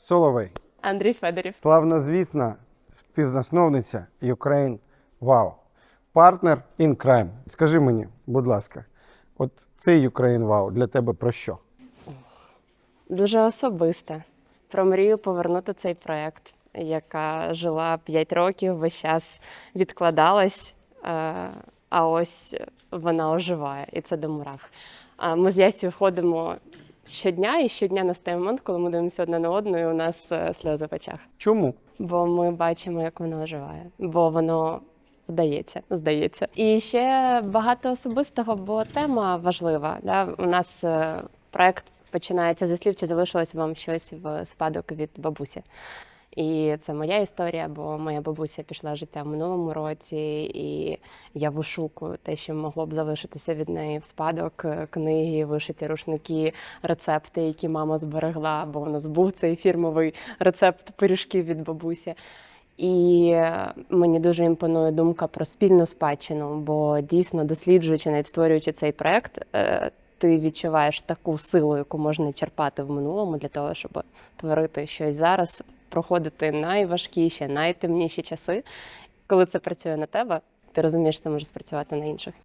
Соловей. Андрій Федорів. Славнозвісна співзасновниця Ukraine Wow. Партнер in Crime. Скажи мені, будь ласка, от цей Ukraine Wow для тебе про що? Дуже особисте. Про мрію повернути цей проект, яка жила 5 років, весь час відкладалась, е, а ось вона оживає, і це до мурах. А Ми з Ясю ходимо щодня, і щодня настає момент, коли ми дивимося одне на одну, і у нас е, сльози в очах. Чому? Бо ми бачимо, як воно оживає, бо воно вдається, здається. І ще багато особистого, бо тема важлива. Да? У нас е, проект починається зі слів, чи залишилось вам щось в спадок від бабусі. І це моя історія, бо моя бабуся пішла життя в минулому році, і я вишукую те, що могло б залишитися від неї в спадок е, книги, вишиті рушники, рецепти, які мама зберегла, бо у нас був цей фірмовий рецепт пиріжків від бабусі. І е, мені дуже імпонує думка про спільну спадщину, бо дійсно досліджуючи, навіть створюючи цей проект, е, ти відчуваєш таку силу, яку можна черпати в минулому для того, щоб творити щось зараз, проходити найважкіші, найтемніші часи. Коли це працює на тебе, ти розумієш, що це може спрацювати на інших.